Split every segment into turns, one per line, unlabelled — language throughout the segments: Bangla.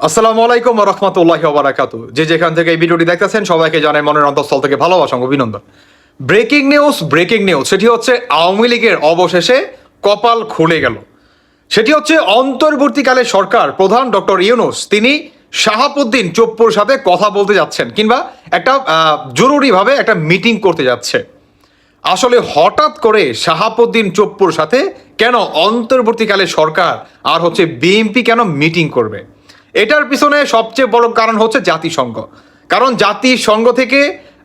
আসসালামু আলাইকুম রহমতুল্লাহ বারাকাত যে যেখান থেকে এই ভিডিওটি দেখতেছেন, সবাইকে জানাই মনের অন্তঃস্থল থেকে ভালোবাসা অভিনন্দন। ব্রেকিং নিউজ ব্রেকিং নিউজ সেটি হচ্ছে আওয়ামী লীগের অবশেষে কপাল খুলে গেল। সেটি হচ্ছে অন্তর্বর্তীকালে সরকার প্রধান ডক্টর ইউনুস, তিনি শাহাবুদ্দিন চোপ্পুর সাথে কথা বলতে যাচ্ছেন কিংবা একটা জরুরিভাবে একটা মিটিং করতে যাচ্ছে। আসলে হঠাৎ করে শাহাবুদ্দিন চোপ্পুর সাথে কেন অন্তর্বর্তীকালে সরকার আর হচ্ছে বিএনপি কেন মিটিং করবে? এটার পিছনে সবচেয়ে বড় কারণ হচ্ছে জাতিসংঘ। কারণ জাতিসংঘ থেকে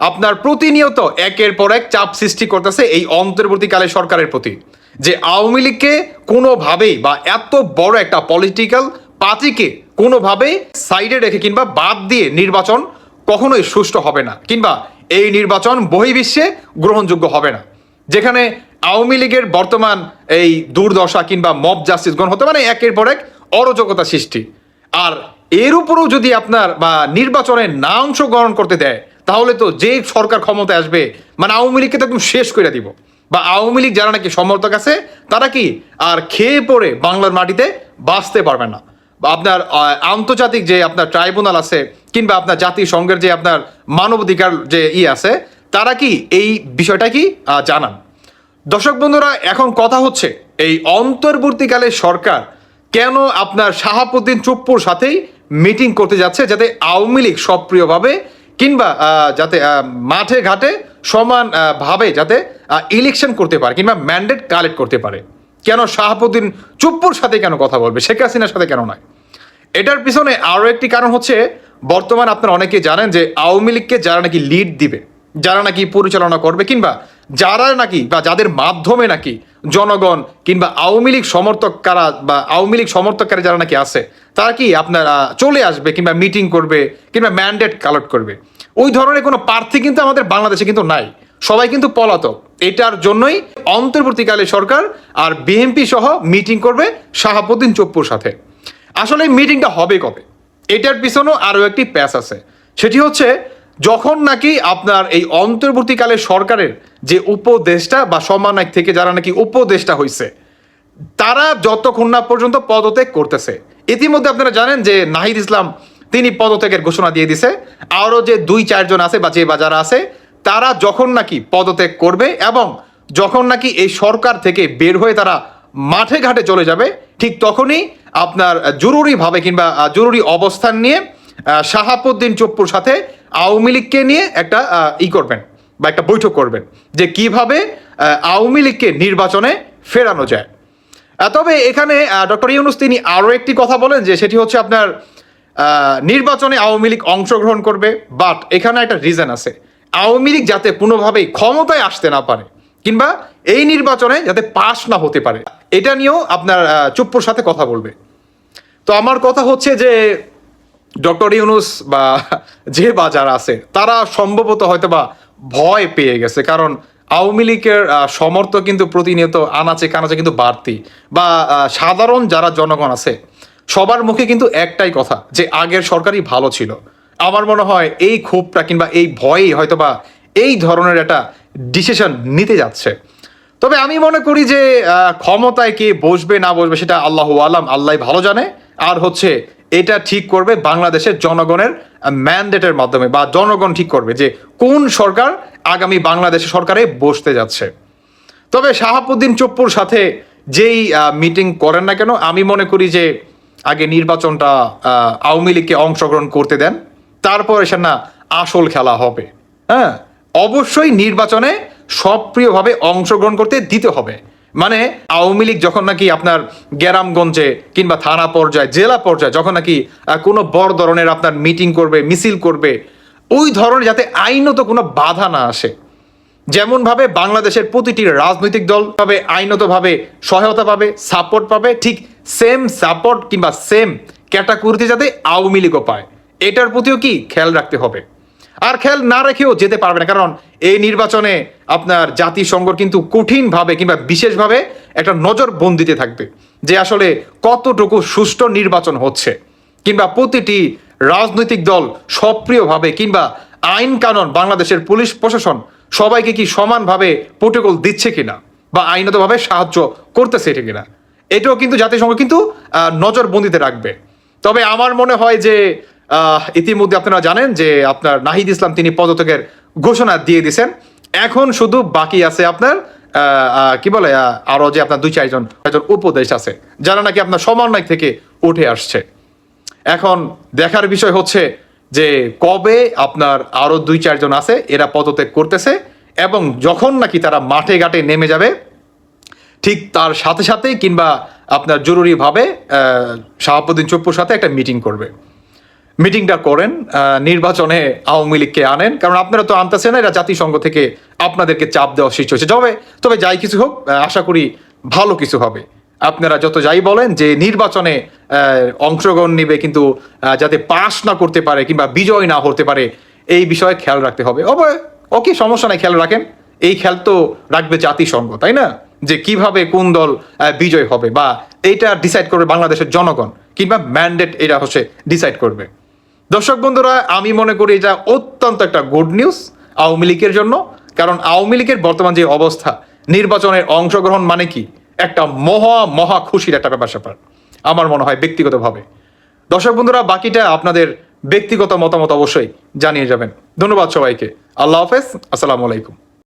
আপনার প্রতিনিয়ত একের পর এক চাপ সৃষ্টি করতেছে এই অন্তর্বর্তীকালে সরকারের প্রতি। যে আওয়ামী লীগকে কোনোভাবেই বা এত বড় একটা পলিটিক্যাল পার্টিকে কোনোভাবেই সাইডে রেখে কিংবা বাদ দিয়ে নির্বাচন কখনোই সুষ্ঠু হবে না কিংবা এই নির্বাচন বহির্বিশ্বে গ্রহণযোগ্য হবে না। যেখানে আওয়ামী লীগের বর্তমান এই দুর্দশা কিংবা মব জাস্টিস গ্রহণ হতে মানে একের পর এক অরাজকতা সৃষ্টি। আর এর উপরেও যদি আপনার বা নির্বাচনে না অংশগ্রহণ করতে দেয়, তাহলে তো যে সরকার ক্ষমতা আসবে মানে আওয়ামী লীগকে তো একদম শেষ করে দিব। বা আওয়ামী লীগ যারা নাকি সমর্থক আছে, তারা কি আর খেয়ে পড়ে বাংলার মাটিতে বাঁচতে পারবে না। বা আপনার আন্তর্জাতিক যে আপনার ট্রাইব্যুনাল আছে, কিংবা আপনার জাতিসংঘের যে আপনার মানবাধিকার যে ই আছে, তারা কি এই বিষয়টা কি জানান। দর্শক বন্ধুরা, এখন কথা হচ্ছে, এই অন্তর্বর্তীকালে সরকার কেন আপনার শাহাবুদ্দিন চুপ্পুর সাথেই মিটিং করতে যাচ্ছে যাতে আওয়ামী লীগ সক্রিয়ভাবে কিংবা যাতে মাঠে ঘাটে সমান আহ, ভাবে যাতে ইলেকশন করতে পারে কিংবা ম্যান্ডেট কালেক্ট করতে পারে? কেন শাহাবুদ্দিন চুপ্পুর সাথে কেন কথা বলবে? শেখ হাসিনার সাথে কেন নয়? এটার পিছনে আরও একটি কারণ হচ্ছে বর্তমান আপনারা অনেকে জানেন যে আওয়ামী লীগকে যারা নাকি লিড দিবে যারা নাকি পরিচালনা করবে কিংবা যারা নাকি বা যাদের মাধ্যমে নাকি জনগণ কিংবা আওয়ামী লীগ সমর্থক কারা বা আওয়ামী লীগ সমর্থককারী যারা নাকি আছে, তারা কি আপনারা চলে আসবে কিংবা মিটিং করবে কিংবা ম্যান্ডেট কালেক্ট করবে? ওই ধরনের কোনো প্রার্থী কিন্তু আমাদের বাংলাদেশে কিন্তু নাই। সবাই কিন্তু পলাতক। এটার জন্যই অন্তর্বর্তীকালে সরকার আর বিএনপি সহ মিটিং করবে শাহাবুদ্দিন চপ্পুর সাথে। আসলে মিটিংটা হবে কবে? এটার পিছনেও আরও একটি প্যাচ আছে। সেটি হচ্ছে যখন নাকি আপনার এই অন্তর্বর্তীকালে সরকারের যে উপদেষ্টা বা সমন্বয়ক থেকে যারা নাকি উপদেষ্টা হয়েছে তারা যতক্ষণ না পর্যন্ত পদত্যাগ করতেছে। ইতিমধ্যে আপনারা জানেন যে নাহিদ ইসলাম, তিনি পদত্যাগের ঘোষণা দিয়ে দিছে। আরও যে দুই চারজন আছে বা যে বাজার আছে, তারা যখন নাকি পদত্যাগ করবে এবং যখন নাকি এই সরকার থেকে বের হয়ে তারা মাঠে ঘাটে চলে যাবে, ঠিক তখনই আপনার জরুরিভাবে কিংবা জরুরি অবস্থান নিয়ে শাহাবুদ্দিন চপ্পুর সাথে আওয়ামী লীগকে নিয়ে একটা ই করবেন। বা একটা বৈঠক করবেন যে কীভাবে আওয়ামী লীগকে নির্বাচনে ফেরানো যায়। তবে এখানে ডক্টর ইউনুস তিনি আরও একটি কথা বলেন যে সেটি হচ্ছে আপনার নির্বাচনে আওয়ামী লীগ অংশগ্রহণ করবে বাট এখানে একটা রিজন আছে। আওয়ামী লীগ যাতে কোনোভাবেই ক্ষমতায় আসতে না পারে, কিংবা এই নির্বাচনে যাতে পাশ না হতে পারে, এটা নিয়েও আপনার চুপ্পুর সাথে কথা বলবে। তো আমার কথা হচ্ছে যে, ডক্টর ইউনুস বা যে বাজার আছে, তারা সম্ভবত হয়তো বা ভয় পেয়ে গেছে। কারণ আওয়ামী লীগের সমর্থক কিন্তু প্রতিনিয়ত আনাচে কানাচে কিন্তু বাড়তি। বা সাধারণ যারা জনগণ আছে, সবার মুখে কিন্তু একটাই কথা, যে আগের সরকারই ভালো ছিল। আমার মনে হয় এই ক্ষোভটা কিংবা এই ভয়েই হয়তো বা এই ধরনের একটা ডিসিশন নিতে যাচ্ছে। তবে আমি মনে করি যে ক্ষমতায় কে বসবে না বসবে সেটা আল্লাহ আলাম, আল্লাহ ভালো জানে। আর হচ্ছে এটা ঠিক করবে বাংলাদেশের জনগণের ম্যান্ডেটের মাধ্যমে বা জনগণ ঠিক করবে যে কোন সরকার আগামী বাংলাদেশের সরকারে বসতে যাচ্ছে। তবে শাহাবুদ্দিন চপ্পুর সাথে যেই মিটিং করেন না কেন, আমি মনে করি যে আগে নির্বাচনটা আওয়ামী লীগকে অংশগ্রহণ করতে দেন, তারপর এসে না আসল খেলা হবে। হ্যাঁ অবশ্যই নির্বাচনে সক্রিয়ভাবে অংশগ্রহণ করতে দিতে হবে। মানে আওয়ামী লীগ যখন নাকি আপনার গ্রামগঞ্জে কিংবা থানা পর্যায়ে, জেলা পর্যায়ে যখন নাকি কোনো বড় ধরনের আপনার মিটিং করবে, মিছিল করবে, ওই ধরনের যাতে আইনত কোনো বাধা না আসে। যেমনভাবে বাংলাদেশের প্রতিটি রাজনৈতিক দল পাবে আইনতভাবে সহায়তা পাবে সাপোর্ট পাবে, ঠিক সেম সাপোর্ট কিংবা সেম ক্যাটাগরিতে যাতে আওয়ামী লীগও পায়। এটার প্রতিও কি খেয়াল রাখতে হবে? আর খেয়াল না রেখেও যেতে পারবে না। কারণ এই নির্বাচনে আপনার জাতিসংঘ কিন্তু কঠিনভাবে কিংবা বিশেষভাবে একটা নজরবন্দিতে থাকবে যে আসলে কতটুকু সুষ্ঠু নির্বাচন হচ্ছে। কিংবা প্রতিটি রাজনৈতিক দল সক্রিয়ভাবে কিংবা আইন কানুন, বাংলাদেশের পুলিশ প্রশাসন সবাইকে কি সমানভাবে প্রোটোকল দিচ্ছে কিনা বা আইনতভাবে সাহায্য করতেছে এটা কিনা, এটাও কিন্তু জাতিসংঘ কিন্তু নজরবন্দিতে রাখবে। তবে আমার মনে হয় যে ইতিমধ্যে আপনারা জানেন যে আপনার নাহিদ ইসলাম তিনি পদত্যাগের ঘোষণা দিয়ে দিয়েছেন। এখন শুধু বাকি আছে আপনার কি বলে আরও যে আপনার দুই, চারজন চারজন উপদেশ আছে, যারা নাকি আপনার সমন্বয় থেকে উঠে আসছে। এখন দেখার বিষয় হচ্ছে যে কবে আপনার আরও দুই, চারজন আছে, এরা পদত্যাগ করতেছে এবং যখন নাকি তারা মাঠে ঘাটে নেমে যাবে, ঠিক তার সাথে সাথেই কিংবা আপনার জরুরিভাবে শাহাবুদ্দিন চপ্পুর সাথে একটা মিটিং করবে। মিটিংটা করেন নির্বাচনে আওয়ামী লীগকে আনেন। কারণ আপনারা তো আনতেছেন এরা জাতিসংঘ থেকে আপনাদেরকে চাপ দেওয়া সৃষ্টি হয়েছে। তবে তবে যাই কিছু হোক আশা করি ভালো কিছু হবে। আপনারা যত যাই বলেন যে নির্বাচনে অংশগ্রহণ নিবে কিন্তু যাতে পাশ না করতে পারে কিংবা বিজয় না হতে পারে, এই বিষয়ে খেয়াল রাখতে হবে। অবয় ওকে, সমস্যা নাই, খেয়াল রাখেন। এই খেয়াল তো রাখবে জাতিসংঘ, তাই না? যে কীভাবে কোন দল বিজয় হবে বা এইটা ডিসাইড করবে বাংলাদেশের জনগণ কিংবা ম্যান্ডেট এটা হচ্ছে ডিসাইড করবে। দর্শক বন্ধুরা, আমি মনে করি এটা অত্যন্ত একটা গুড নিউজ আওয়ামী লীগের জন্য, কারণ আওয়ামী লীগের বর্তমান যে অবস্থা, নির্বাচনের অংশগ্রহণ মানে কি? একটা মহা মহা খুশির একটা ব্যাপার স্যাপার, আমার মনে হয় ব্যক্তিগতভাবে। দর্শক বন্ধুরা, বাকিটা আপনাদের ব্যক্তিগত মতামত অবশ্যই জানিয়ে যাবেন। ধন্যবাদ সবাইকে। আল্লাহ হাফেজ, আসসালামু আলাইকুম।